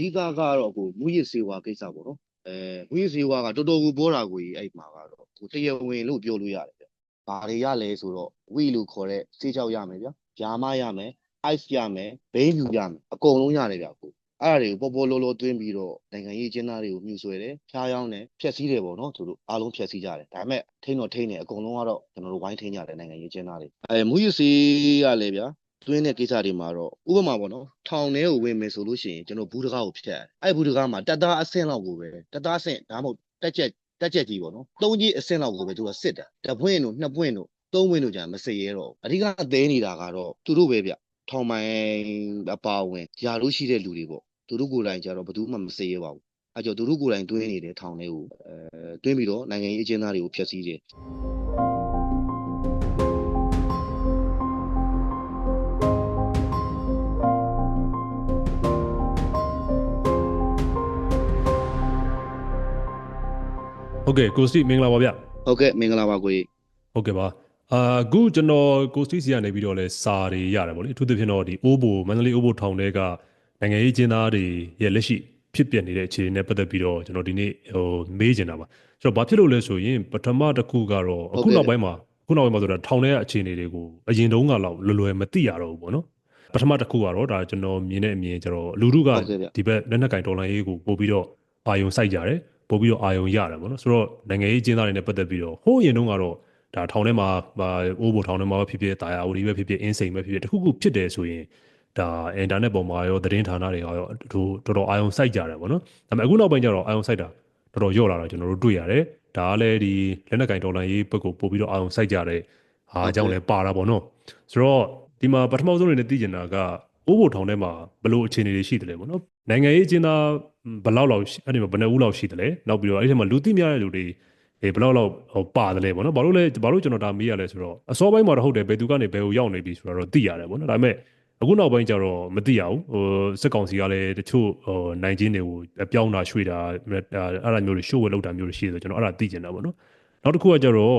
ဓိကကတော့ကိုမူရစ်စေဝါကိစ္စပေါ့နော်အဲမူရစ်စေဝါကတော်တော်ကိုပေါ်တာကိုကြီးအဲ့မှာကတော့ကိုတရားဝင်လို့ပြောလို့ရတယ်ဗျဘာတွေရလဲဆိုတော့ဝီလို့ခေါ်တဲ့စေးချောက်ရမယ်ဗျဂျာမရမယ် ice ရမယ်ဘိန်းယူရမယ်အကုန်လုံးရတယ်ဗျကိုအဲ့ဒါတွေကိုပေါ်ပေါ်လောလောသွင်းပြီးတော့နိုင်ငံရေးကျင်းသားတွေကိုမြှူဆွဲတယ်ဖျားယောင်းတယ်ဖျက်ဆီးတယ်ပေါ့နော်သူတို့အားလုံးဖျက်ဆီးကြတယ်ဒါပေမဲ့ထိန်းတော့ထိန်းတယ်အကုန်လုံးကတော့ကျွန်တော်တို့ဝိုင်းထိန်းကြတယ်နိုင်ငံရေးကျင်းသားတွေအဲမူရစ်စေးရလဲဗျ သွင်းတဲ့ကိစ္စတွေမှာတော့ဥပမာပေါ့နော်ထောင်ထဲကိုဝင်မယ်ဆိုလို့ရှိရင်ကျွန်တော်ဘူးတကားကိုဖျက်အဲ့ဘူးတကားမှာတက်သားအဆင့်လောက်ကိုပဲတက်သားအဆင့်ဒါမှမဟုတ်တက်ချက်တက်ချက်ကြီးပေါ့နော်သုံးကြီးအဆင့်လောက်ကိုပဲသူကစစ်တာတပွင့်တို့နှစ်ပွင့်တို့သုံးပွင့်တို့ကြာမစစ်ရဲတော့ဘူးအဓိကအသေးနေတာကတော့သူတို့ပဲဗျထောင်မိုင်အပါဝင်ယာလို့ရှိတဲ့လူတွေပေါ့သူတို့ကိုယ်တိုင်ကြတော့ဘယ်သူမှမစစ်ရဲပါဘူးအဲ့ကြောင့်သူတို့ကိုယ်တိုင်တွင်းနေတယ်ထောင်ထဲကိုအဲတွင်းပြီးတော့နိုင်ငံရေးအကျဉ်းသားတွေကိုဖျက်ဆီးတယ် ဟုတ်ကဲ့ကိုစတီမင်္ဂလာပါဗျဟုတ်ကဲ့မင်္ဂလာပါကိုကြီးဟုတ်ကဲ့ပါအာအခုကျွန်တော်ကိုစတီစီကနေပြီးတော့လဲစာတွေရတယ်ဗောလေအထူးသဖြင့်တော့ဒီအိုးဘိုမန္တလေးအိုးဘိုထောင်ထဲကနိုင်ငံရေးကျင်းသားတွေရဲ့လက်ရှိဖြစ်ပျက်နေတဲ့အခြေအနေနဲ့ပတ်သက်ပြီးတော့ကျွန်တော်ဒီနေ့ဟိုမေးချင်တာပါဆိုတော့ဘာဖြစ်လို့လဲဆိုရင်ပထမတစ်ခုကတော့အခုနောက်ပိုင်းမှာအခုနောက်ပိုင်းမှာဆိုတာထောင်ထဲကအခြေအနေတွေကိုအရင်တုန်းကလောက်လွယ်လွယ်မသိရတော့ဘူးဗောနော်ပထမတစ်ခုကတော့ဒါကျွန်တော်မြင်တဲ့အမြင်ကျတော့လူလူကဒီဘက်လက်နက်ကင်ဒေါ်လာရေးကိုပို့ပြီးတော့အာယုံစိုက်ကြတယ် ပို့ပြီးတော့အာယုံရတယ်ဗောနော်ဆိုတော့နိုင်ငံရေးကျင်းသားတွေနဲ့ပတ်သက်ပြီးတော့ဟိုးအရင်တုန်းကတော့ဒါထောင်ထဲမှာဟာအိုးဘိုထောင်ထဲမှာပဲဖြစ်ဖြစ်တာယာအိုဒီပဲဖြစ်ဖြစ်အင်းစိန်ပဲဖြစ်ဖြစ်တခုခုဖြစ်တယ်ဆိုရင်ဒါအင်တာနက်ပေါ်မှာရောသတင်းဌာနတွေရောတို့တော်တော်အာရုံစိုက်ကြတယ်ဗောနော်ဒါပေမဲ့အခုနောက်ပိုင်းကျတော့အာရုံစိုက်တာတော်တော်ညော့လာတာကျွန်တော်တို့တွေ့ရတယ်ဒါကလည်းဒီလက်နက်ကင်ဒေါ်လာရေးဘက်ကိုပို့ပြီးတော့အာရုံစိုက်ကြတယ်ဟာအကြောင်းလည်းပါတာဗောနော်ဆိုတော့ဒီမှာပထမဆုံးအနေနဲ့သိကျင်တာကအိုးဘိုထောင်ထဲမှာဘလို့အခြေအနေတွေရှိတယ်လဲဗောနော် နိုင်ငံရေးအကျဉ်းသားဘယ်လောက်လောက်အဲ့ဒီမှာဘယ်နှဦးလောက်ရှိတယ်လဲနောက်ပြီးတော့အဲ့ဒီမှာလူသိများတဲ့လူတွေအေးဘယ်လောက်လောက်ဟိုပါတယ်လဲဗောနော်ဘာလို့လဲဘာလို့ကျွန်တော်ဒါမေးရလဲဆိုတော့အစောပိုင်းမှာတော့ဟုတ်တယ်ဘယ်သူကနေဘယ်ကိုရောက်နေပြီဆိုတော့သိရတယ်ဗောနော်ဒါပေမဲ့အခုနောက်ပိုင်းကျတော့မသိရဘူးဟိုစစ်ကောင်စီကလည်းတချို့ဟိုနိုင်ချင်းတွေကိုပြောင်းတာရွှေ့တာအဲ့ဒါမျိုးတွေရှို့ဝဲလောက်တာမျိုးတွေရှိတယ်ဆိုကျွန်တော်အဲ့ဒါသိကျင်တာဗောနော်နောက်တစ်ခုကကျတော့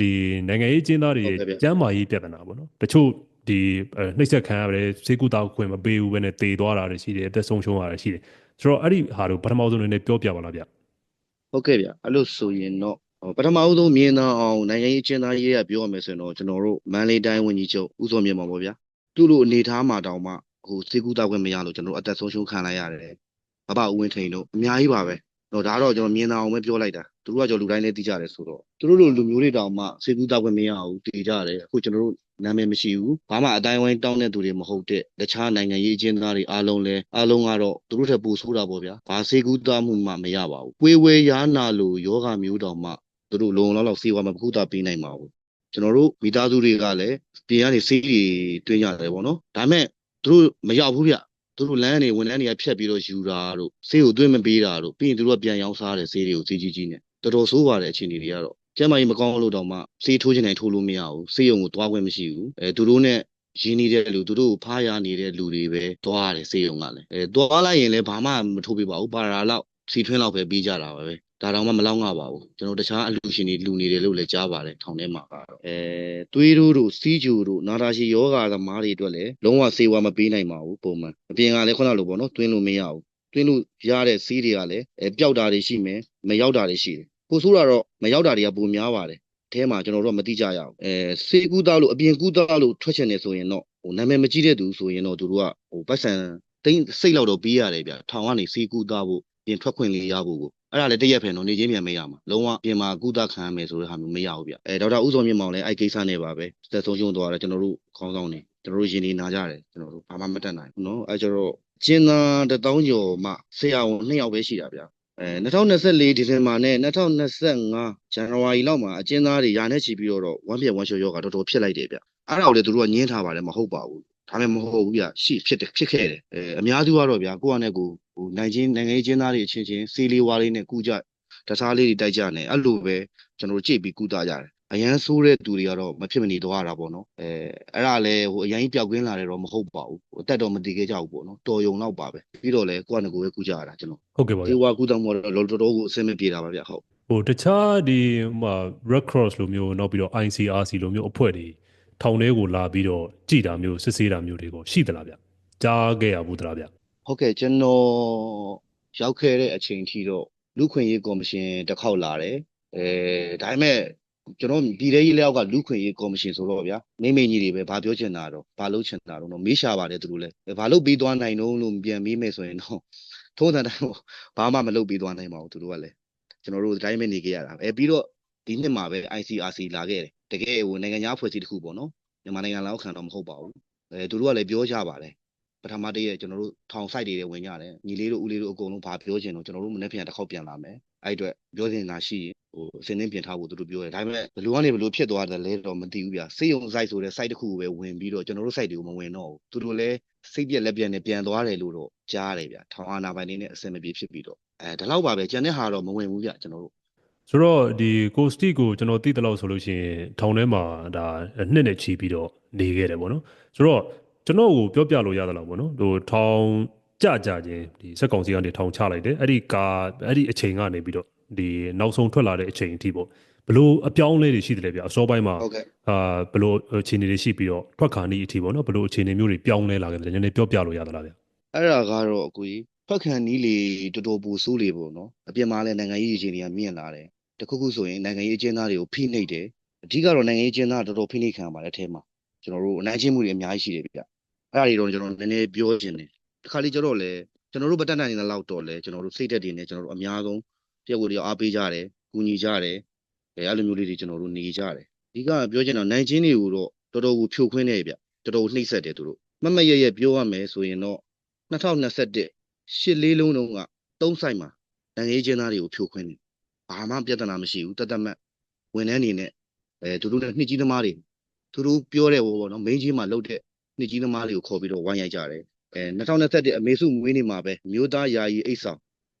ဒီနိုင်ငံရေးကျင်းသားတွေရဲ့ကျမ်းမာရေးပြဿနာဗောနော်တချို့ ဒီနှိမ့်ဆက်ခံရတယ်စေကူတာခွင့်မပေးဘူးပဲနဲ့တေသွားတာတွေရှိတယ်အသက်ဆုံးရှုံးတာတွေရှိတယ်ဆိုတော့အဲ့ဒီဟာတို့ပထမဆုံးအနေနဲ့ပြောပြပါလားဗျဟုတ်ကဲ့ဗျအဲ့လိုဆိုရင်တော့ဟိုပထမအဆုံးမြင်တော့အောင်နိုင်ငံရေးအကျဉ်းသားရေးရပြောရမယ်ဆိုရင်တော့ကျွန်တော်တို့မန္တလေးတိုင်းဝန်ကြီးချုပ်ဦးစောမြင့်မောင်ပေါ့ဗျာသူ့လိုအနေထားမှာတောင်မှဟိုစေကူတာခွင့်မရလို့ကျွန်တော်တို့အသက်ဆုံးရှုံးခံလိုက်ရတယ်ဘဘဦးဝင်းထိန်တို့အများကြီးပါပဲတော့ဒါတော့ကျွန်တော်မြင်တော့အောင်ပဲပြောလိုက်တာသူတို့ကကျွန်တော်လူတိုင်းလည်းသိကြတယ်ဆိုတော့သူတို့လိုလူမျိုးတွေတောင်မှစေကူတာခွင့်မရဘူးတည်ကြတယ်အခုကျွန်တော်တို့ နာမည်မရှိဘူးဘာမှအတိုင်းဝိုင်းတောင်းတဲ့သူတွေမဟုတ်တဲ့တခြားနိုင်ငံရေးအကျဉ်းသားတွေအားလုံးလဲအားလုံးကတော့သူတို့ထက်ပိုဆိုးတာပေါ့ဗျာဘာစေကူတာမှုမှမရပါဘူးပွေဝဲရားနာလိုယောဂမျိုးတောင်မှသူတို့လုံလောက်လောက်စေဝါမခုတာပေးနိုင်ပါဘူးကျွန်တော်တို့မိသားစုတွေကလည်းပြင်ကနေစေးတွေတွင်းရတယ်ပေါ့နော်ဒါပေမဲ့သူတို့မရောက်ဘူးဗျသူတို့လမ်းကနေဝန်လမ်းတွေကဖြတ်ပြီးတော့ယူတာတို့စေးကိုတွင်းမပေးတာတို့ပြီးရင်သူတို့ကပြန်ရောင်းစားတယ်စေးတွေကိုစေးကြီးကြီးနဲ့တော်တော်ဆိုးပါတယ်အခြေအနေတွေကတော့ ကျမ်းမာရေးမကောင်းလို့တောင်မှစေးထိုးချင်တိုင်းထိုးလို့မရဘူးစေးရုံကိုသွားခွင့်မရှိဘူးအဲသူတို့နဲ့ရင်းနေတဲ့လူသူတို့ကိုဖားရနေတဲ့လူတွေပဲသွားရတယ်စေးရုံကလည်းအဲသွားလိုက်ရင်လည်းဘာမှမထိုးပေးပါဘူးပါရာလောက်စီထွင်းလောက်ပဲပြီးကြတာပါပဲဒါတောင်မှမလောက်ငါပါဘူးကျွန်တော်တခြားအလူရှင်တွေလူနေတယ်လို့လည်းကြားပါတယ်ထောင်ထဲမှာကတော့အဲသွေးတို့တို့စီးကြူတို့နာတာရှည်ယောဂါသမားတွေအတွက်လည်းလုံးဝစေဝါမပေးနိုင်ပါဘူးပုံမှန်အပြင်ကလည်းခုနလိုပေါ့နော်တွင်းလို့မရဘူးတွင်းလို့ရတဲ့စီးတွေကလည်းအဲပျောက်တာတွေရှိမယ်မရောက်တာတွေရှိတယ် ပိုဆိုးတာတော့မရောက်တာတွေကပိုများပါတယ်အဲမှာကျွန်တော်တို့ကမသိကြရအောင်အဲစေကူးသားလို့အပြင်ကူးသားလို့ထွက်ချင်နေဆိုရင်တော့ဟိုနာမည်မကြီးတဲ့သူဆိုရင်တော့သူတို့ကဟိုပတ်စံတိတ်စိတ်လောက်တော့ပြီးရတယ်ဗျထောင်ကနေစေကူးသားဖို့ပြင်ထွက်ခွင့်လေးရဖို့ကိုအဲ့ဒါလည်းတရက်ဖယ်နော်နေချင်းမြန်မရမှာလုံးဝပြင်မှာကူးသားခံရမယ်ဆိုတဲ့ဟာမျိုးမရဘူးဗျအဲဒေါက်တာဦးစောမြင့်မောင်လည်းအဲ့ကိစ္စနဲ့ပါပဲတက်ဆုံးရှုံးသွားတယ်ကျွန်တော်တို့ခေါင်းဆောင်နေကျွန်တော်တို့ရင်နေနာကြတယ်ကျွန်တော်တို့ဘာမှမတတ်နိုင်ဘူးနော်အဲကျတော့ကျင်းသားတထောင်ကျော်မှဆရာဝန်နှစ်ယောက်ပဲရှိတာဗျ အဲ2024ဒီဇင်ဘာနဲ့2025ဇန်နဝါရီလောက်မှာအကျဉ်းသားတွေယာနဲ့ချီပြီးတော့ဝမ်းပြက်ဝမ်းလျှော်ယောဂါတော်တော်ဖြစ်လိုက်တယ်ဗျအဲ့ဒါကိုလည်းသူတို့ကညင်းထားပါတယ်မဟုတ်ပါဘူးဒါပေမဲ့မဟုတ်ဘူးဗျရှိဖြစ်တယ်ဖြစ်ခဲ့တယ်အဲအများစုကတော့ဗျာကိုယ့်အနေကိုဟိုနိုင်ချင်းနိုင်ငံရေးကျင်းသားတွေအချင်းချင်းစီလီဝါလေးနဲ့ကုကြတခြားလေးတွေတိုက်ကြနေအဲ့လိုပဲကျွန်တော်တို့ကြိတ်ပြီးကုသကြတယ်အရန်ဆိုးတဲ့သူတွေကတော့မဖြစ်မနေသွားတာပေါ့နော်အဲအဲ့ဒါလည်းဟိုအရင်ပျောက်ကင်းလာတယ်တော့မဟုတ်ပါဘူးဟိုအ တက်တော့မတည်ခဲ့ကြဘူးပေါ့နော်တော်ယုံတော့ပါပဲပြီးတော့လေကိုယ့်အနေကိုပဲကုကြရတာကျွန်တော်ဟုတ်ကဲ့ပါဗျဒီဝါကုသမှုတော့တော်တော်ကိုအဆင်မပြေတာပါဗျဟုတ်ဟိုတခြားဒီဟိုမှာ Red Cross လိုမျိုးနောက်ပြီးတော့ ICRC လိုမျိုးအဖွဲ့တွေထောင်ထဲကိုလာပြီးတော့ကြည်တာမျိုးစစ်ဆေးတာမျိုးတွေကိုရှိသလားဗျကြားခဲ့ရဘူးသလားဗျဟဟုတ်ကဲ့ကျွန်တော်ရောက်ခဲ့တဲ့အချိန်ထိတော့လူခွင့်ရေးကော်မရှင်တစ်ခေါက်လာတယ်အဲဒါပေမဲ့ ကျွန်တော်ပြည်ထောင်ရေးလျောက်ကလူခွင့်ရေးကော်မရှင်ဆိုတော့ဗျာမိမိကြီးတွေပဲဘာပြောချင်တာတော့ဘာလုပ်ချင်တာတော့မေးရှာပါတယ်သူတို့လည်းဘာလုပ်ပြီးသွားနိုင်တော့လို့ပြန်မေးမယ်ဆိုရင်တော့ထုံးစံတိုင်းဘာမှမလုပ်ပြီးသွားနိုင်ပါဘူးသူတို့ကလည်းကျွန်တော်တို့ဒီတိုင်းပဲနေကြရတာအဲပြီးတော့ဒီနှစ်မှာပဲ ICRC လာခဲ့တယ်တကယ်ဟိုနိုင်ငံသားဖွဲ့စည်းတစ်ခုပေါ့နော်မြန်မာနိုင်ငံလောက်ခံတော့မဟုတ်ပါဘူးအဲသူတို့ကလည်းပြောကြပါတယ် ပထမတည်းရဲ့ကျွန်တော်တို့ထောင်ဆိုင်တွေဝင်ကြတယ်ညီလေးတို့ဦးလေးတို့အကုန်လုံးဘာပြောချင်တော့ကျွန်တော်တို့မနေ့ပြန်တစ်ခေါက်ပြန်လာမယ်အဲ့အတွက်ပြောချင်တာရှိရင်ဟိုအစင်းင်းပြင်ထားဖို့သူတို့ပြောတယ်ဒါပေမဲ့ဘလူကနေဘလူဖြစ်သွားတယ်လဲတော့မသိဘူးဗျစေယုံ site ဆိုတဲ့ site တစ်ခုကိုပဲဝင်ပြီးတော့ကျွန်တော်တို့ site တွေကိုမဝင်တော့ဘူးသူတို့လည်းစိတ်ပြက်လက်ပြက်နဲ့ပြန်သွားတယ်လို့တော့ကြားတယ်ဗျထောင်အာနာပိုင်တွေနဲ့အဆင်မပြေဖြစ်ပြီးတော့အဲဒါတော့ပါပဲကျန်တဲ့ဟာတော့မဝင်ဘူးဗျကျွန်တော်တို့ဆိုတော့ဒီကိုစတီကိုကျွန်တော်သိတယ်လို့ဆိုလို့ရှိရင်ထောင်ထဲမှာဒါနှစ်နဲ့ချီပြီးတော့နေခဲ့တယ်ပေါ့နော်ဆိုတော့ ကျွန်တော်ကိုပြောပြလို့ရတယ်လို့ပေါ့နော်ဟိုထောင်ကြကြချင်းဒီစက်ကောင်စီကနေထောင်ချလိုက်တယ်အဲ့ဒီကာအဲ့ဒီအချိန်ကနေပြီးတော့ဒီနောက်ဆုံးထွက်လာတဲ့အချိန်အထိပေါ့ဘလို့အပြောင်းအလဲတွေရှိတယ်လေဗျအစောပိုင်းမှာဟုတ်ကဲ့အာဘလို့အခြေအနေတွေရှိပြီးတော့ထွက်ခါနီးအထိပေါ့နော်ဘလို့အခြေအနေမျိုးတွေပြောင်းလဲလာခဲ့တယ်နည်းနည်းပြောပြလို့ရသလားဗျအဲ့ဒါကတော့အကူကြီးဖက်ခံနီးလေတော်တော်ပူဆိုးလေပေါ့နော်အပြင်မှာလည်းနိုင်ငံရေးအခြေအနေကမြင့်လာတယ်တခုခုဆိုရင်နိုင်ငံရေးအကျဉ်းသားတွေကိုဖိနှိပ်တယ်အဓိကတော့နိုင်ငံရေးအကျဉ်းသားတော်တော်ဖိနှိပ်ခံရပါတယ်အထဲမှာကျွန်တော်တို့အနိုင်ကျင့်မှုတွေအများကြီးရှိတယ်ဗျ အဲ့ဒါတွေတော့ကျွန်တော်နည်းနည်းပြောချင်တယ်တခါလေးကျတော့လေကျွန်တော်တို့ဗတက်နိုင်နေတဲ့လောက်တော့လေကျွန်တော်တို့စိတ်သက်တွေနဲ့ကျွန်တော်တို့အများဆုံးပြက်ဝတ်တွေအားပေးကြတယ်ကူညီကြတယ်အဲအဲ့လိုမျိုးလေးတွေကျွန်တော်တို့နေကြတယ်အဓိကပြောချင်တော့နိုင်ကျင့်တွေကိုတော့တော်တော်ကိုဖြိုခွင်းနေဗျတော်တော်နှိမ့်ဆက်တယ်သူတို့မမရရပြောရမယ်ဆိုရင်တော့2021ရှစ်လေးလုံးတုန်းကသုံးဆိုင်မှာနိုင်ငံရေးကျင်းသားတွေကိုဖြိုခွင်းတယ်။ဘာမှပြဿနာမရှိဘူးတသက်မဲ့ဝန်ထမ်းအနေနဲ့အဲသူတို့နဲ့နှစ်ကြီးသမားတွေသူတို့ပြောတဲ့ဘောပေါ့နော်မင်းကြီးမှာလှုပ်တဲ့ နှစ်ကြီးသမားတွေကိုခေါ်ပြီးတော့ဝိုင်းရိုက်ကြတယ်။အဲ2021အမေစုမွေးနေ့မှာပဲမြို့သားယာယီအိတ်ဆောင်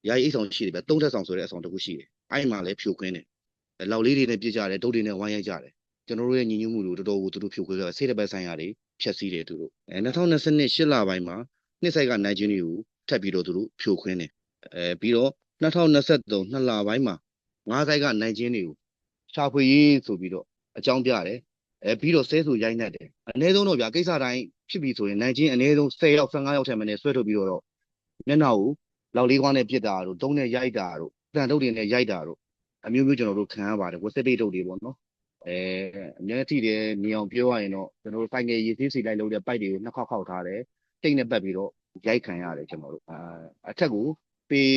ယာယီအိတ်ဆောင်ရှိတယ်ဗျသုံးထက်ဆောင်ဆိုတဲ့အဆောင်တစ်ခုရှိတယ်။အဲ့မှာလည်းဖြိုခွင်းတယ်။အဲလောက်လေးတွေနဲ့ပြစ်ကြတယ်ဒုတ်တွေနဲ့ဝိုင်းရိုက်ကြတယ်။ကျွန်တော်တို့ရဲ့ညီညွတ်မှုတွေကိုတော်တော်ကိုသူတို့ဖြိုခွင်းကြတယ်ဆေးတပတ်ဆိုင်ရာတွေဖျက်ဆီးတယ်သူတို့အဲ2022ရှစ်လပိုင်းမှာနှစ်ဆိုင်ကနိုင်ချင်းတွေကိုထပ်ပြီးတော့သူတို့ဖြိုခွင်းတယ်အဲပြီးတော့2023နှစ်လပိုင်းမှာငါးဆိုင်ကနိုင်ချင်းတွေကိုရှာဖွေရေးဆိုပြီးတော့အကြောင်းပြတယ် အဲပြီးတော့ဆဲဆိုရိုက်နှက်တယ်အနည်းဆုံးတော့ဗျာကိစ္စတိုင်းဖြစ်ပြီဆိုရင်နိုင်ချင်းအနည်းဆုံး10ရောက်15ရောက်ထက်မနည်းဆွဲထုတ်ပြီးတော့တော့မျက်နှာကိုလောက်လေးခွားနဲ့ပြစ်တာတို့တုံးနဲ့ရိုက်တာတို့တန်တုပ်တွေနဲ့ရိုက်တာတို့အမျိုးမျိုးကျွန်တော်တို့ခံရပါတယ်ဝက်စတိတ်တုပ်တွေပေါ့နော်အဲအများကြီးတယ်မြင်အောင်ပြောရရင်တော့ကျွန်တော်တို့ဖိုင်ငယ်ရေးသေးစီလိုက်လို့တဲ့ပိုက်တွေကိုနှစ်ခေါက်ခေါက်ထားတယ်တိတ်နဲ့ပတ်ပြီးတော့ရိုက်ခံရတယ်ကျွန်တော်တို့အာအထက်ကို ပေး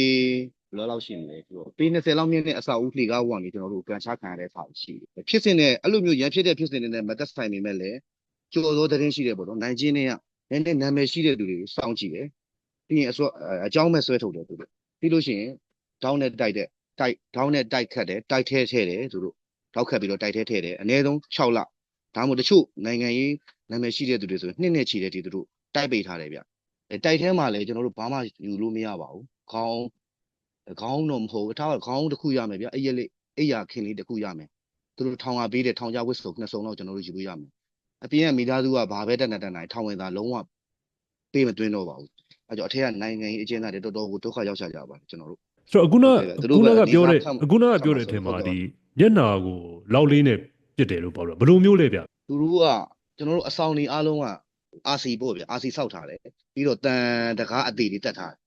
ဘယ်လိုလောက်ရှိမလဲသူတို့ပေး20လောက်မြင့်တဲ့အဆောက်အဦလှေကားဝကနေကျွန်တော်တို့ကန်ချခံရတဲ့ဆောက်ရှိတယ်ဖြစ်စဉ်နဲ့အဲ့လိုမျိုးရန်ဖြစ်တဲ့ဖြစ်စဉ်တွေနဲ့မသက်ဆိုင်ပေမဲ့လည်းကြော်သောသတင်းရှိတယ်ပေါ့နော်နိုင်ချင်းတွေကနည်းနည်းနာမည်ရှိတဲ့သူတွေကိုစောင့်ကြည့်တယ်ပြီးရင်အစောအကြောင်းမဲ့ဆွဲထုတ်တယ်သူတို့ပြီးလို့ရှိရင်ဒေါင်းနဲ့တိုက်တဲ့တိုက်ဒေါင်းနဲ့တိုက်ခတ်တယ်တိုက်ထဲထဲတယ်သူတို့ထောက်ခတ်ပြီးတော့တိုက်ထဲထဲတယ်အနည်းဆုံး6လဒါမှမဟုတ်တချို့နိုင်ငံရေးနာမည်ရှိတဲ့သူတွေဆိုရင်နှစ်နှစ်ချီတဲ့ဒီသူတို့တိုက်ပိတ်ထားတယ်ဗျအဲတိုက်ထဲမှာလည်းကျွန်တော်တို့ဘာမှယူလို့မရပါဘူး ခေါင်းခေါင်းတော့မဟုတ်ဘူးထားကခေါင်းတစ်ခုရမယ်ဗျအဲ့ရက်လေးအဲ့ရခင်လေးတစ်ခုရမယ်သူတို့ထောင်ကပေးတဲ့ထောင်ကြဝစ်စုံနှစ်စုံတော့ကျွန်တော်တို့ယူလို့ရမယ်အပြင်ကမိသားစုကဘာပဲတက်နေတက်နိုင်ထောင်ဝင်သားလုံးဝပေးမသွင်းတော့ပါဘူးအဲကြောင့်အထက်ကနိုင်ငံရေးအကျဉ်းသားတွေတော်တော်ကိုဒုက္ခရောက်ကြကြပါတယ်ကျွန်တော်တို့ဆိုတော့အခုနဟုတ်ကဲ့သူတို့အခုနကပဲပြောတဲ့အဓိကခံအခုနကပြောတဲ့အထင်မှာဟုတ်ကဲ့ဒီမျက်နာကိုလောက်လေးနဲ့ပြစ်တယ်လို့ပြောတော့ဘယ်လိုမျိုးလဲဗျသူတို့ကကျွန်တော်တို့အဆောင်နေအားလုံးက RC ပို့ဗျ RC စောက်ထားတယ်ပြီးတော့တန်တကားအသေးတွေတက်ထားတယ်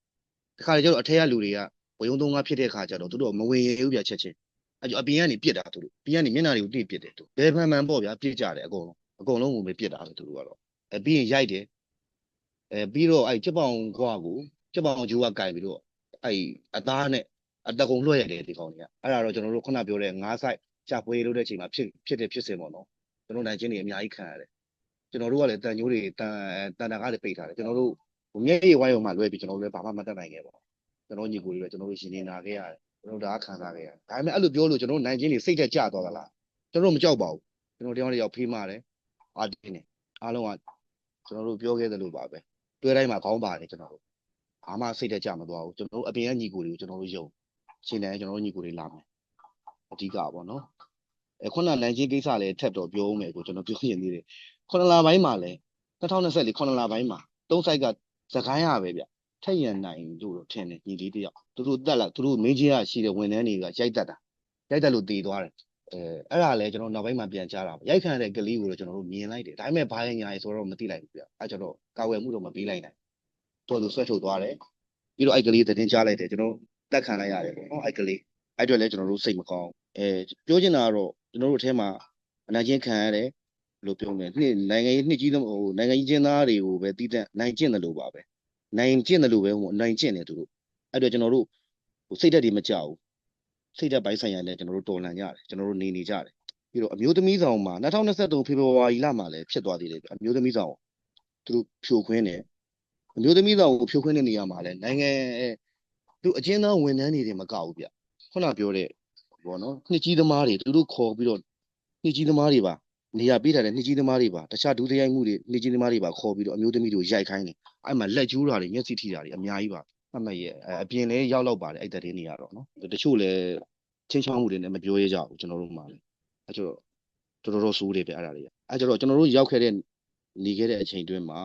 တခါလေကျတော့အထက်ကလူတွေကဝယုံသုံးကားဖြစ်တဲ့အခါကျတော့သူတို့ကမဝင်ရဘူးဗျချက်ချင်းအဲကြောင့်အပြင်ကနေပြစ်တာသူတို့အပြင်ကနေမျက်နှာတွေကိုတိပစ်တယ်သူဘယ်မှန်မှန်ပေါ့ဗျာပြစ်ကြတယ်အကုန်လုံးအကုန်လုံးကိုပဲပြစ်တာပဲသူတို့ကတော့အဲပြီးရင်ရိုက်တယ်အဲပြီးတော့အဲချက်ပေါင်ခွားကိုချက်ပေါင်ဂျူကကင်ပြီးတော့အဲအသားနဲ့အတကုံလွှတ်ရတယ်ဒီကောင်တွေကအဲ့ဒါတော့ကျွန်တော်တို့ခုနပြောတဲ့ငါးဆိုင်ရှာဖွေလို့တဲ့အချိန်မှာဖြစ်ဖြစ်တဲ့ဖြစ်စဉ်ပေါ့နော်ကျွန်တော်နိုင်ချင်းတွေအများကြီးခံရတယ်ကျွန်တော်တို့ကလည်းတန်ညိုးတွေတန်တန်တာကားတွေပိတ်ထားတယ်ကျွန်တော်တို့ ဟိုမျက်ရည်ဝိုင်းအောင်မှလွဲပြီးကျွန်တော်တို့လည်းဘာမှမတတ်နိုင်ခဲ့ပါဘူးကျွန်တော်ညီကိုတွေလည်းကျွန်တော်တို့ရှင်နေတာခဲ့ရတယ်ကျွန်တော်တို့ဒါခံစားခဲ့ရတယ်ဒါပေမဲ့အဲ့လိုပြောလို့ကျွန်တော်တို့နိုင်ချင်းတွေစိတ်သက်ကြသွားသလားကျွန်တော်တို့မကြောက်ပါဘူးကျွန်တော်တရားတစ်ယောက်ဖေးမာတယ်အာတင်းနေအားလုံးကကျွန်တော်တို့ပြောခဲ့သလိုပါပဲတွဲတိုင်းမှာခေါင်းပါတယ်ကျွန်တော်တို့ဘာမှစိတ်သက်ကြမသွားဘူးကျွန်တော်တို့အပြင်ကညီကိုတွေကိုကျွန်တော်တို့ယုံရှင်တယ်ကျွန်တော်တို့ညီကိုတွေလာမယ်အဓိကပေါ့နော်အဲခုနနိုင်ချင်းကိစ္စလည်းထပ်တော့ပြောဦးမယ်ကိုကျွန်တော်ပြောရင်သေးတယ်ခုနစ်လပိုင်းမှာလဲ2024ခုနစ်လပိုင်းမှာသုံးဆိုင်က စကိုင်းရပဲဗျထက်ရန်နိုင်လို့တော့ထင်တယ်ညီလေးတယောက်သူတို့တက်လာသူတို့မင်းကြီးကရှိတဲ့ဝန်ထမ်းတွေကရိုက်တက်တာရိုက်တက်လို့တည်သွားတယ်အဲအဲ့ဒါလဲကျွန်တော်နောက်ပိုင်းမှာပြန်ကြားတာပါရိုက်ခံရတဲ့ကလေးကိုတော့ကျွန်တော်တို့မြင်လိုက်တယ်ဒါပေမဲ့ဘာရညာရေဆိုတော့မသိလိုက်ဘူးဗျအဲကျတော့ကာဝယ်မှုတော့မပေးလိုက်နိုင်တော်သူဆွဲထုတ်သွားတယ်ပြီးတော့အဲ့ကလေးသတင်းကြားလိုက်တယ်ကျွန်တော်တက်ခံလိုက်ရတယ်ပေါ့နော်အဲ့ကလေးအဲ့အတွက်လည်းကျွန်တော်တို့စိတ်မကောင်းအဲပြောချင်တာကတော့ကျွန်တော်တို့အထဲမှာအနာကျင့်ခံရတယ် လို့ပြောမယ်နှစ်နိုင်ငံရေးနှစ်ကြီးသဟိုနိုင်ငံရေးကျင်းသားတွေကိုပဲတည်တဲ့နိုင်ကျင့်တယ်လို့ပါပဲနိုင်ကျင့်တယ်လို့ပဲဟိုနိုင်ကျင့်တယ်သူတို့အဲ့အတွက်ကျွန်တော်တို့ဟိုစိတ်ဓာတ်တွေမကြောက်ဘူးစိတ်ဓာတ်ပိုင်းဆိုင်ရာလည်းကျွန်တော်တို့တော်လန်ကြတယ်ကျွန်တော်တို့နေနေကြတယ်ပြီးတော့အမျိုးသမီးဆောင်မှာ2023ဖေဖော်ဝါရီလမှာလည်းဖြစ်သွားသေးတယ်အမျိုးသမီးဆောင်သူတို့ဖြိုခွင်းတယ်အမျိုးသမီးဆောင်ကိုဖြိုခွင်းတဲ့နေရာမှာလည်းနိုင်ငံသူအကျဉ်းသားဝန်ထမ်းတွေတင်မကောက်ဘူးဗျခုနပြောတဲ့ဘောနော်နှစ်ကြီးသမားတွေသူတို့ခေါ်ပြီးတော့နှစ်ကြီးသမားတွေပါ နေရာပေးထားတဲ့နှစ်ကြီးသမားတွေပါတခြားဒုတိယမှုတွေနှစ်ကြီးသမားတွေပါခေါ်ပြီးတော့အမျိုးသမီးတွေကိုရိုက်ခိုင်းတယ်အဲ့မှာလက်ကျူးတာတွေမျက်စိထိတာတွေအများကြီးပါအမှတ်ရဲ့အပြင်လဲရောက်တော့ပါတယ်အဲ့တဲ့တင်းနေရတော့နော်တချို့လဲချင်းချောင်းမှုတွေနဲ့မပြောရကြဘူးကျွန်တော်တို့မှလည်းအဲ့ကျတော့တော်တော်ဆိုးတယ်ဗျအဲ့ဒါတွေကအဲ့ကျတော့ကျွန်တော်တို့ရောက်ခဲ့တဲ့နေခဲ့တဲ့အချိန်တွင်းမှာ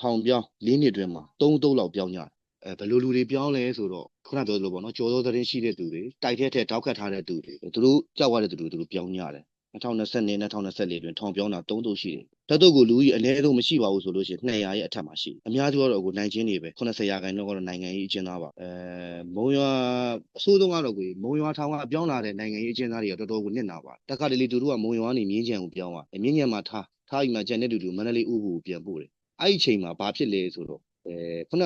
ထောင်ပြောင်း၄နှစ်တွင်းမှာ၃တုပ်လောက်ပြောင်းကြတယ်အဲဘယ်လိုလူတွေပြောင်းလဲဆိုတော့ခုနပြောသလိုပေါ့နော်ကြော်သောသတင်းရှိတဲ့သူတွေတိုက်ထဲထဲတောက်ခတ်ထားတဲ့သူတွေသူတို့ကြောက်ရတဲ့သူတွေသူတို့ပြောင်းကြတယ် 2020နဲ့2024တွင်ထောင်ပြောင်းတာ3တုပ်ရှိတယ်တတုပ်ကိုလူကြီးအနည်းဆုံးမရှိပါဘူးဆိုလို့ရှိရင်200ရဲ့အထက်မှာရှိတယ်အများစုကတော့ကိုနိုင်ချင်းတွေပဲ80ရာခိုင်နှုန်းကတော့နိုင်ငံရေးအကျဉ်းသားပါအဲမုံရွာအဆိုးဆုံးကတော့ကိုမုံရွာထောင်ကပြောင်းလာတဲ့နိုင်ငံရေးအကျဉ်းသားတွေကတော်တော်ကိုနစ်နာပါတခါတလေသူတို့ကမုံရွာနေမြင်းချံကိုပြောင်းသွားမြင်းချံမှာထားထားပြီးမှကျန်တဲ့သူတွေမန္တလေးဥပ္ပူကိုပြန်ပို့တယ်အဲ့ဒီအချိန်မှာဘာဖြစ်လဲဆိုတော့အဲခုန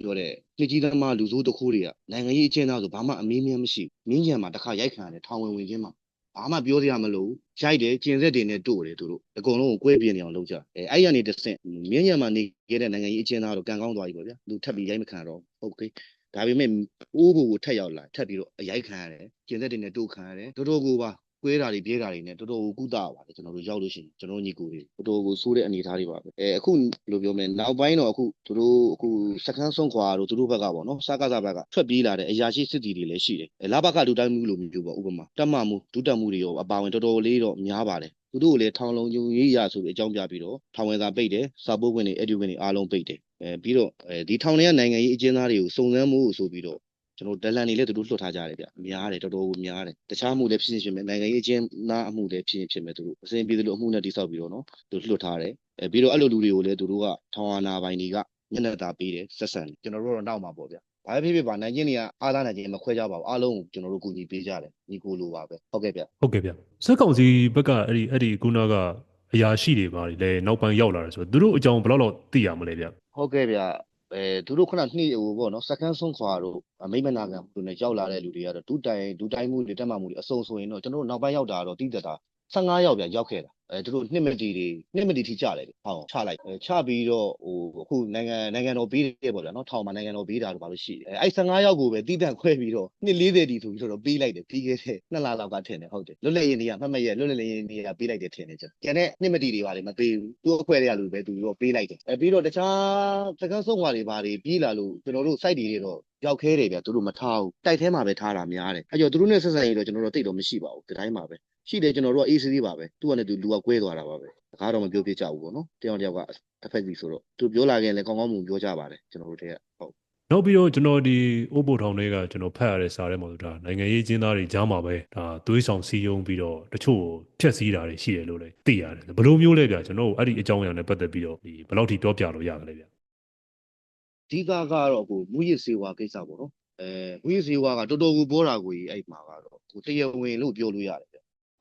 ပြောတဲ့နှစ်ကြီးသမားလူစိုးတစ်ခိုးတွေကနိုင်ငံရေးအကျဉ်းသားဆိုဘာမှအမင်းမင်းမရှိဘူးမြင်းချံမှာတစ်ခါရိုက်ခံရတယ်ထောင်ဝင်ဝင်ချင်းမှာ ဘာမှပြောစရာမလိုဘူးရိုက်တယ်ကျင်ဆက်တွေနဲ့တို့တယ်သူတို့အကုန်လုံးကိုကွဲပြင်းနေအောင်လုပ်ကြအဲအဲ့ရနေတစ်ဆင့်မြင်းညံမှာနေခဲ့တဲ့နိုင်ငံရေးအကျဉ်းသားတော့ကံကောင်းသွားပြီပေါ့ဗျာလူထပ်ပြီးရိုက်မခံတော့ဟုတ်ကဲ့ဒါပေမဲ့အိုးဘူကိုထက်ရောက်လာထပ်ပြီးတော့အရိုက်ခံရတယ်ကျင်ဆက်တွေနဲ့တို့ခံရတယ်တော်တော်ကိုပါ ကွဲတာတွေပြေးတာတွေနဲ့တော်တော်ကိုကုသပါတယ်ကျွန်တော်တို့ရောက်လို့ရှိရင်ကျွန်တော်ညီကိုတွေတော်တော်ကိုစိုးတဲ့အနေအထားတွေပါပဲအဲအခုဘယ်လိုပြောမလဲနောက်ပိုင်းတော့အခုသူတို့အခုစကန်းဆုံးခွာတို့သူတို့ဘက်ကပေါ့နော်စကားစားဘက်ကထွက်ပြေးလာတဲ့အရာရှိစစ်တီတွေလည်းရှိတယ်အဲလာဘကဒုတိုင်းမှုလိုမျိုးပေါ့ဥပမာတက်မှမှုဒုတက်မှုတွေရောအပါဝင်တော်တော်လေးတော့များပါတယ်သူတို့ကိုလည်းထောင်လုံးညုံရေးရဆိုပြီးအကြောင်းပြပြီးတော့ထောင်ဝင်စာပိတ်တယ်စာပို့ဝင်တွေ edu ဝင်တွေအားလုံးပိတ်တယ်အဲပြီးတော့အဲဒီထောင်ထဲကနိုင်ငံရေးအကျဉ်းသားတွေကိုစုံစမ်းမှုဆိုပြီးတော့ ကျွန်တော်ဒလန်တွေလည်းသူတို့လွှတ်ထားကြတယ်ဗျများတယ်တော်တော်ကိုများတယ်တခြားမှုလည်းဖြစ်ရှင်ဖြစ်မယ်နိုင်ငံရေးအကျဉ်းသားအမှုလည်းဖြစ်ရင်ဖြစ်မယ်သူတို့အစဉ်ပြေသလိုအမှုနဲ့တိစောက်ပြီးတော့နော်သူလွှတ်ထားတယ်အဲပြီးတော့အဲ့လိုလူတွေကိုလည်းသူတို့ကထောင်အာဏာပိုင်တွေကညနေတာပေးတယ်ဆက်ဆံတယ်ကျွန်တော်တို့တော့နောက်မှာပေါ့ဗျဘာဖြစ်ဖြစ်ပါနိုင်ချင်းတွေကအားသားနိုင်ချင်းမခွဲကြပါဘူးအားလုံးကိုကျွန်တော်တို့ကူညီပေးကြတယ်ညီကိုလိုပါပဲဟုတ်ကဲ့ဗျဟုတ်ကဲ့ဗျစက်ကောင်စီဘက်ကအဲ့ဒီအဲ့ဒီခုနကအရာရှိတွေပါလေနောက်ပိုင်းရောက်လာတယ်ဆိုတော့သူတို့အကြောင်းဘယ်လောက်လောက်သိရမလဲဗျဟုတ်ကဲ့ဗျ အဲသူတို့ခုနနှိဟိုပေါ့နော်စကန်ဆုံးခွာတို့အမိမနာခံသူနဲ့ရောက်လာတဲ့လူတွေကတော့ဒူတိုင်ဒူတိုင်းမှုတွေတက်မှမှုတွေအစုံဆိုရင်တော့ကျွန်တော်တို့နောက်ပိုင်းရောက်တာတော့တိတက်တာ 15ရောက်ဗျရောက်ခဲ့တာအဲသူတို့နှစ်မတီတွေနှစ်မတီထိကြတယ်ဟောချလိုက်အဲချပြီးတော့ဟိုအခုနိုင်ငံနိုင်ငံတော်ဘေးတယ်ပေါ့ဗျာနော်ထောင်မှာနိုင်ငံတော်ဘေးတာတို့ဘာလို့ရှိတယ်အဲအဲ့15ရောက်ကိုပဲတိတက်ခွဲပြီးတော့နှစ်40တီဆိုပြီးတော့ပေးလိုက်တယ်ပြီးခဲ့တဲ့နှစ်လလောက်ကထင်တယ်ဟုတ်တယ်လွတ်လပ်ရေးနေရမှတ်မှတ်ရလွတ်လပ်ရေးနေရပေးလိုက်တယ်ထင်တယ်ကျွန်တော်ကျန်တဲ့နှစ်မတီတွေပါလေမပေးဘူးသူ့အခွဲတွေကလူပဲသူတော့ပေးလိုက်တယ်အဲပြီးတော့တခြားစကန်ဆုံးခွာတွေဘာတွေပြေးလာလို့ကျွန်တော်တို့ site တွေတော့ရောက်ခဲတယ်ဗျသူတို့မထားဘူးတိုက်ထဲမှာပဲထားတာများတယ်အဲ့ကြောင့်သူတို့နဲ့ဆက်ဆံရေးတော့ကျွန်တော်တို့တိတ်တော့မရှိပါဘူးဒီတိုင်းပါပဲ ရှိတယ်ကျွန်တော်တို့က AC ပါပဲသူကလည်းသူလူကကွဲသွားတာပါပဲတကားတော့မပြောပြကြဘူးပေါ့နော်တယောက်တယောက်ကတစ်ဖက်စီဆိုတော့သူပြောလာခင်လည်းကောင်းကောင်းမှုပြောကြပါတယ်ကျွန်တော်တို့တည်းကဟုတ်နောက်ပြီးတော့ကျွန်တော်ဒီအိုးဘိုထောင်တွေကကျွန်တော်ဖတ်ရတဲ့စာထဲမှာဆိုဒါနိုင်ငံရေးကျင်းသားတွေကြားမှာပဲဒါသွေးဆောင်စီယုံပြီးတော့တချို့ဖျက်ဆီးတာတွေရှိတယ်လို့လည်းသိရတယ်ဘယ်လိုမျိုးလဲဗျကျွန်တော်အဲ့ဒီအကြောင်းအရာနဲ့ပတ်သက်ပြီးတော့ဒီဘယ်လောက်ထိပြောပြလို့ရတယ်လဲဗျအဓိကကတော့ကိုမူရစ်စေဝါကိစ္စပေါ့နော်အဲမူရစ်စေဝါကတော်တော်ကိုပေါ်တာကိုကြီးအဲ့မှာကတော့ကိုတရားဝင်လို့ပြောလို့ရတယ်ဗျ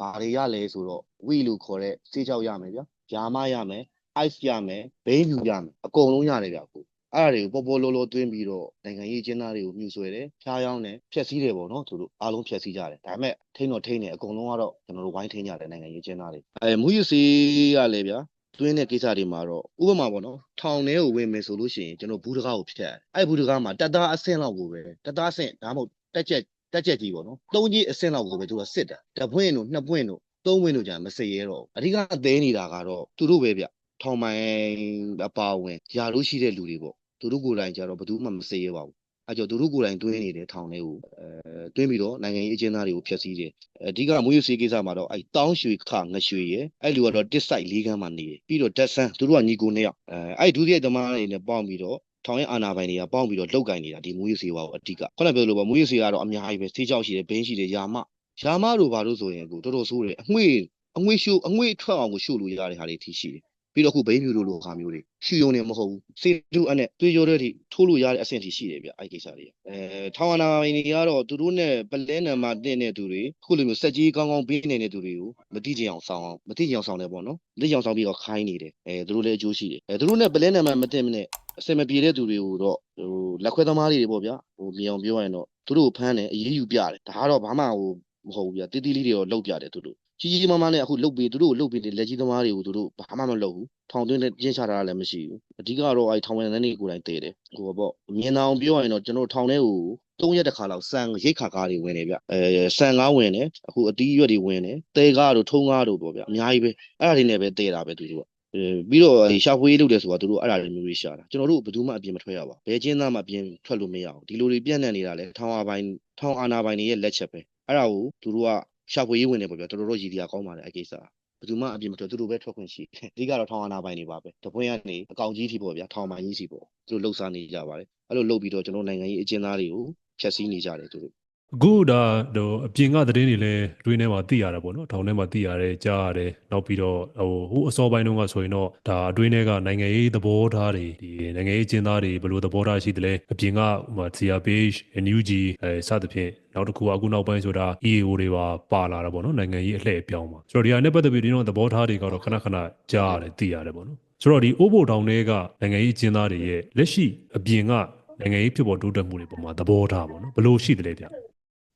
ဘာတွေရလဲဆိုတော့ဝီလို့ခေါ်တဲ့စေးချောက်ရမယ်ဗျဂျာမရမယ် ice ရမယ်ဘိန်းယူရမယ်အကုန်လုံးရတယ်ဗျကိုအဲ့ဒါတွေကိုပေါ်ပေါ်လောလောသွင်းပြီးတော့နိုင်ငံရေးကျင်းသားတွေကိုမြှူဆွဲတယ်ဖျားယောင်းတယ်ဖျက်ဆီးတယ်ပေါ့နော်သူတို့အားလုံးဖျက်ဆီးကြတယ်ဒါပေမဲ့ထိန်းတော့ထိန်းတယ်အကုန်လုံးကတော့ကျွန်တော်တို့ဝိုင်းထိန်းကြတယ်နိုင်ငံရေးကျင်းသားတွေအဲမူရစ်စေးကလည်းဗျာတွင်းတဲ့ကိစ္စတွေမှာတော့ဥပမာပေါ့နော်ထောင်ထဲကိုဝင်မယ်ဆိုလို့ရှိရင်ကျွန်တော်ဘူးတကားကိုဖျက်အဲ့ဘူးတကားမှာတက်သားအဆင့်လောက်ကိုပဲတက်သားအဆင့်ဒါမှမဟုတ်တက်ချက် တက်ချက်ကြီးပေါ့နော်သုံးကြီးအဆင့်လောက်ကိုပဲသူကစစ်တာတပွင့်တို့နှစ်ပွင့်တို့သုံးပွင့်တို့ကြာမစစ်ရဲတော့ဘူးအဓိကသဲနေတာကတော့သူတို့ပဲဗျထောင်မိုင်အပါဝင်ယာလို့ရှိတဲ့လူတွေပေါ့သူတို့ကိုယ်တိုင်ကြတော့ဘယ်သူမှမစစ်ရဲပါဘူးအဲ့ကြောင့်သူတို့ကိုယ်တိုင်တွင်းနေတယ်ထောင်ထဲကိုအဲတွင်းပြီးတော့နိုင်ငံရေးအကျဉ်းသားတွေကိုဖျက်ဆီးတယ်အဓိကမွေးရစီကိစ္စမှာတော့အဲတောင်းရွှေခငရွှေရယ်အဲ့လူကတော့တစ်ဆိုင်လေးခန်းမှာနေတယ်ပြီးတော့တက်ဆန်းသူတို့ကညီကိုနှစ်ယောက်အဲအဲ့ဒုတိယသမားတွေနဲ့ပေါင်းပြီးတော့ ထောင်ရဲ့အာဏာပိုင်တွေကပေါင်းပြီးတော့လောက်ကင်နေတာဒီမွေးရစီဝါကိုအဓိကခုနပြောလို့ပေါ့မွေးရစီကတော့အများကြီးပဲဆေးကြောက်ရှိတယ်ဘင်းရှိတယ်ယာမယာမတို့ဘာလို့ဆိုရင်ကိုတော်တော်ဆိုးတယ်အငွေ့အငွေ့ရှို့အငွေ့ထွက်အောင်ကိုရှို့လို့ရတဲ့ဟာတွေအထိရှိတယ်ပြီးတော့အခုဘိန်းမြူတို့လိုခါမျိုးတွေရှူယုံနေမဟုတ်ဘူးစေတူအနဲ့တွေးကြောတဲ့အထိထိုးလို့ရတဲ့အဆင့်ထိရှိတယ်ဗျအဲ့ဒီကိစ္စတွေအဲထောင်အနာပိုင်တွေကတော့သူတို့နဲ့ပလဲနံမှာတင်းတဲ့သူတွေအခုလိုမျိုးစက်ကြီးကောင်းကောင်းပေးနေတဲ့သူတွေကိုမတိကျအောင်ဆောင်အောင်မတိကျအောင်ဆောင်တယ်ပေါ့နော်မတိကျအောင်ဆောင်ပြီးတော့ခိုင်းနေတယ်အဲသူတို့လည်းအကျိုးရှိတယ်အဲသူတို့နဲ့ပလဲနံမှာမတင်မနဲ့ အစင်မပြေတဲ့သူတွေကိုတော့ဟိုလက်ခွဲသမားတွေပေါ့ဗျာဟိုမြေအောင်ပြောရရင်တော့သူတို့ကိုဖမ်းတယ်အေးအေးယူပြတယ်ဒါကတော့ဘာမှဟိုမဟုတ်ဘူးဗျာတီးတီးလေးတွေတော့လောက်ပြတယ်သူတို့ကြီးကြီးမားမားနဲ့အခုလုတ်ပြီးသူတို့ကိုလုတ်ပြီးလက်ကြီးသမားတွေကိုသူတို့ဘာမှမလုပ်ဘူးထောင်သွင်းနဲ့ပြင်းချတာလည်းမရှိဘူးအဓိကတော့အဲထောင်ဝင်တဲ့နေကိုယ်တိုင်တည်တယ်ဟိုပေါ့မြင်အောင်ပြောရရင်တော့ကျွန်တော်ထောင်ထဲကိုသုံးရက်တစ်ခါလောက်စံရိတ်ခါကားတွေဝင်နေဗျအဲစံကားဝင်တယ်အခုအတီးရွက်တွေဝင်တယ်တဲကားတို့ထုံးကားတို့ပေါ့ဗျာအများကြီးပဲအဲ့ဒါတွေနဲ့ပဲတည်တာပဲသူတို့ကအဲ ပြီးတော့ဒီရှာဖွေးလုပ်တယ်ဆိုတာသူတို့အဲ့ဒါတွေမျိုးတွေရှာတာကျွန်တော်တို့ဘယ်သူမှအပြင်မထွက်ရပါဘူးဘယ်ချင်းသားမှအပြင်ထွက်လို့မရအောင်ဒီလိုတွေပြန့်နှံ့နေတာလဲထောင်အာပိုင်းထောင်အာနာပိုင်းတွေရဲ့လက်ချက်ပဲအဲ့ဒါကိုသူတို့ကရှာဖွေရေးဝင်နေပေါ့ဗျာတော်တော်ရည်တရားကောင်းပါတယ်အဲ့ကိစ္စဘယ်သူမှအပြင်မထွက်သူတို့ပဲထွက်ခွင့်ရှိတယ်အဓိကတော့ထောင်အာနာပိုင်းတွေပါပဲတပွင့်ကနေအကောင်ကြီးထိပေါ့ဗျာထောင်ပိုင်းကြီးစီပေါ့သူတို့လှုပ်ရှားနေကြပါတယ်အဲ့လိုလှုပ်ပြီးတော့ကျွန်တော်နိုင်ငံရေးအကျဉ်းသားတွေကိုဖျက်ဆီးနေကြတယ်သူတို့ အခုဒါဟိုအပြင်ကသတင်းတွေလည်းတွင်းထဲမှာသိရတာပေါ့နော်ထောင်ထဲမှာသိရတယ်ကြားရတယ်နောက်ပြီးတော့ဟိုဟိုအစောပိုင်းတုန်းကဆိုရင်တော့ဒါအတွင်းထဲကနိုင်ငံရေးသဘောထားတွေဒီနိုင်ငံရေးကျင်းသားတွေဘယ်လိုသဘောထားရှိသလဲအပြင်ကဟိုမှာ CRPH NUG အဲစသဖြင့်နောက်တစ်ခုကအခုနောက်ပိုင်းဆိုတာ EAO တွေပါပါလာတာပေါ့နော်နိုင်ငံရေးအလှည့်အပြောင်းပါဆိုတော့ဒီဟာနဲ့ပတ်သက်ပြီးဒီတော့သဘောထားတွေကတော့ခဏခဏကြားရတယ်သိရတယ်ပေါ့နော်ဆိုတော့ဒီအိုးဘိုတောင်တွေကနိုင်ငံရေးကျင်းသားတွေရဲ့လက်ရှိအပြင်ကနိုင်ငံရေးဖြစ်ပေါ်တိုးတက်မှုတွေပုံမှာသဘောထားပေါ့နော်ဘယ်လိုရှိသလဲဗျ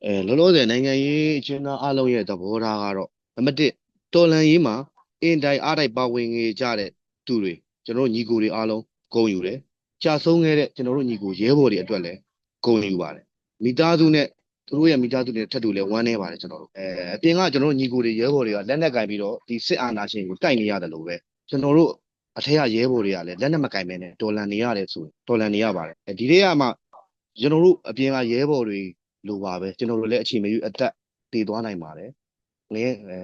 အဲလောလောဆယ်နိုင်ငံရေးအချင်းသားအလုံးရဲ့သဘောထားကတော့နံပါတ်1တော်လန်ရေးမှာအင်တိုင်အားတိုက်ပါဝင်နေကြတဲ့သူတွေကျွန်တော်တို့ညီကိုတွေအားလုံးဂုဏ်ယူတယ်ကြာဆုံးခဲ့တဲ့ကျွန်တော်တို့ညီကိုရဲဘော်တွေအတွက်လည်းဂုဏ်ယူပါတယ်မိသားစုနဲ့သူတို့ရဲ့မိသားစုတွေထပ်တူလည်းဝမ်းနေပါတယ်ကျွန်တော်တို့အဲအပြင်ကကျွန်တော်တို့ညီကိုတွေရဲဘော်တွေကလက်နက်ကင်ပြီးတော့ဒီစစ်အာဏာရှင်ကိုတိုက်နေရတယ်လို့ပဲကျွန်တော်တို့အထက်ကရဲဘော်တွေကလည်းလက်နက်မကင်မဲနဲ့တော်လန်နေရတယ်ဆိုတော်လန်နေရပါတယ်အဲဒီတွေကမှကျွန်တော်တို့အပြင်ကရဲဘော်တွေ လိုပါပဲကျွန်တော်တို့လည်းအချိန်မရွေးအသက်တည်သွားနိုင်ပါတယ်။ငဲအဲ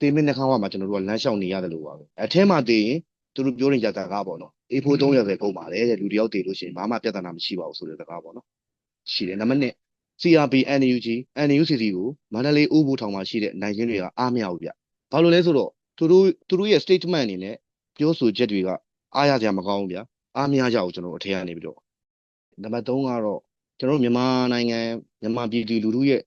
တေးမင်းနှခမ်းဝမှာကျွန်တော်တို့ကလမ်းလျှောက်နေရတယ်လို့ပါပဲ။အထဲမှာတည်ရင်သူတို့ပြောနေကြတာကားပေါ့နော်။ A4 3ရက်ပဲပုံပါတယ်တဲ့လူတယောက်တည်လို့ရှိရင်ဘာမှပြဿနာမရှိပါဘူးဆိုတဲ့စကားပေါ့နော်။ရှိတယ်နံပါတ်1 CRP NUG NUCC ကိုမန္တလေးဥပူထောင်မှာရှိတဲ့နိုင်ချင်းတွေကအားမရဘူးဗျ။ဘာလို့လဲဆိုတော့သူတို့သူတို့ရဲ့ statement အနေနဲ့ပြောဆိုချက်တွေကအားရစရာမကောင်းဘူးဗျ။အားမရကြဘူးကျွန်တော်တို့အထက်ကနေပြီးတော့နံပါတ်3ကတော့ ကျွန်တော်တို့မြန်မာနိုင်ငံမြန်မာပြည်သူလူထုရဲ့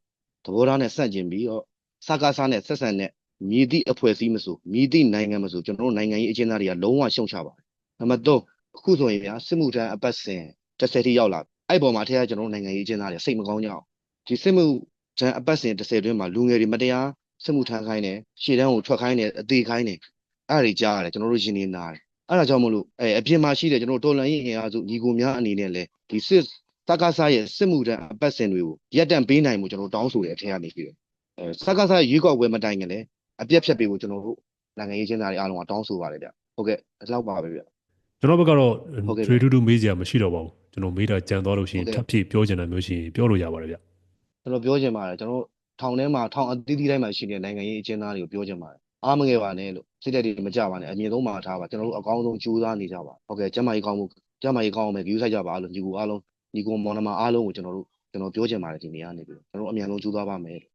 သဘောထားနဲ့ဆန့်ကျင်ပြီးတော့စကားစားနဲ့ဆက်ဆံတဲ့မြည်သည့်အဖွဲ့အစည်းမဆိုမြည်သည့်နိုင်ငံမဆိုကျွန်တော်တို့နိုင်ငံရေးအကျဉ်းသားတွေကလုံးဝရှုံချပါတယ်။နံပါတ်3အခုဆိုရင်ဗျာစစ်မှုထမ်းအပတ်စဉ်30တိရောက်လာပြီအဲ့ပေါ်မှာထည့်ရကျွန်တော်တို့နိုင်ငံရေးအကျဉ်းသားတွေစိတ်မကောင်းကြအောင်ဒီစစ်မှုထမ်းအပတ်စဉ်30တွင်းမှာလူငယ်တွေမတရားစစ်မှုထမ်းခိုင်းတယ်ရှေ့တန်းကိုထွက်ခိုင်းတယ်အသေးခိုင်းတယ်အဲ့ဒါတွေကြားရတယ်ကျွန်တော်တို့ရင်နေနာတယ်အဲ့ဒါကြောင့်မလို့အဲအပြင်မှာရှိတဲ့ကျွန်တော်တို့တော်လန်ရေးအင်အားစုညီကိုများအနေနဲ့လဲဒီစစ် စကားစားရဲ့စစ်မှုထမ်းအပတ်စဉ်တွေကိုရက်တန့်ပေးနိုင်မှုကျွန်တော်တို့တောင်းဆိုတဲ့အထက်ကနေပြီးတော့အဲစကားစားရွေးကောက်ပွဲမတိုင်ခင်လည်းအပြက်ဖြတ်ပေးဖို့ကျွန်တော်တို့နိုင်ငံရေးချင်းသားတွေအားလုံးကတောင်းဆိုပါတယ်ဗျဟုတ်ကဲ့ဒီလောက်ပါပဲဗျကျွန်တော်ဘက်ကတော့ဟုတ်ကဲ့ထွေထူးထူးမေးစရာမရှိတော့ပါဘူးကျွန်တော်မေးတာကြံသွားလို့ရှိရင်ဟုတ်ထကဲ့ပ်ဖြည့်ပြောချင်တာမျိုးရှိရင်ပြောလို့ရပါတယ်ဗျကျွန်တော်ပြောချင်ပါတယ်ကျွန်တော်တို့ထောင်ထဲမှာထောင်အသီးသီးတိုင်းမှာရှိတဲ့နိုင်ငံရေးအကျဉ်းသားတွေကိုပြောချင်ပါတယ်အားမငယ်ပါနဲ့လို့စိတ်ဓာတ်တွေမကြပါနဲ့အမြင့်ဆုံးမှာထားပါကျွန်တော်တို့အကောင်းဆုံးကြိုးစားနေကြပါဟုတ်ကဲ့ကျမ်းမာရေးကောင်းမှုကျမ်းမာရေးကောင်းအောင်ပဲဂရုစိုက်ကြပါလို့ညီကိုအားလုံး ညီကိုမောင်နှမအားလုံးကိုကျွန်တော်တို့ကျွန်တော်ပြောချင်ပါတယ်ဒီနေရာနေပြီးတော့ကျွန်တော်တို့အမြန်ဆုံးကြိုးစားပါမယ်လို့